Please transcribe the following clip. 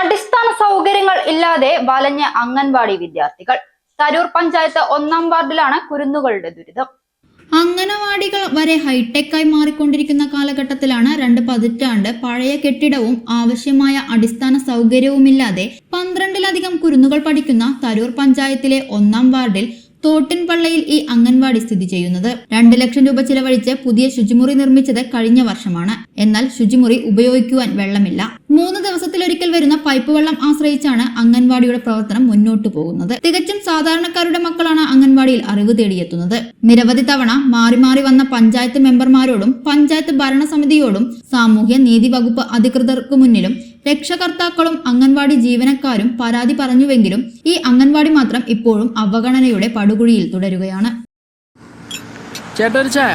അടിസ്ഥാന സൗകര്യങ്ങൾ ഇല്ലാതെ വലഞ്ഞ അംഗൻവാടി വിദ്യാർത്ഥികൾ. തരൂർ പഞ്ചായത്ത് ഒന്നാം വാർഡിലാണ് കുരുന്നുകളുടെ ദുരിതം. അംഗനവാടികൾ വരെ ഹൈടെക്കായി മാറിക്കൊണ്ടിരിക്കുന്ന കാലഘട്ടത്തിലാണ് രണ്ട് പതിറ്റാണ്ട് പഴയ കെട്ടിടവും ആവശ്യമായ അടിസ്ഥാന സൗകര്യവുമില്ലാതെ പന്ത്രണ്ടിലധികം കുരുന്നുകൾ പഠിക്കുന്ന തരൂർ പഞ്ചായത്തിലെ ഒന്നാം വാർഡിൽ തോട്ടിൻപള്ളയിൽ ഈ അംഗൻവാടി സ്ഥിതി ചെയ്യുന്നത്. രണ്ട് ലക്ഷം രൂപ ചിലവഴിച്ച് പുതിയ ശുചിമുറി നിർമ്മിച്ചത് കഴിഞ്ഞ വർഷമാണ്. എന്നാൽ ശുചിമുറി ഉപയോഗിക്കുവാൻ വെള്ളമില്ല. മൂന്ന് വരുന്ന പൈപ്പ് വെള്ളം ആശ്രയിച്ചാണ് അംഗൻവാടിയുടെ പ്രവർത്തനം മുന്നോട്ടു പോകുന്നത്. തികച്ചും സാധാരണക്കാരുടെ മക്കളാണ് അംഗൻവാടിയിൽ അറിവ് തേടിയെത്തുന്നത്. നിരവധി തവണ മാറി മാറി വന്ന പഞ്ചായത്ത് മെമ്പർമാരോടും പഞ്ചായത്ത് ഭരണസമിതിയോടും സാമൂഹ്യ നീതി വകുപ്പ് അധികൃതർക്കു മുന്നിലും രക്ഷകർത്താക്കളും അംഗൻവാടി ജീവനക്കാരും പരാതി പറഞ്ഞുവെങ്കിലും ഈ അംഗൻവാടി മാത്രം ഇപ്പോഴും അവഗണനയുടെ പടുകുഴിയിൽ തുടരുകയാണ്. ചേട്ടൊരു ചായ.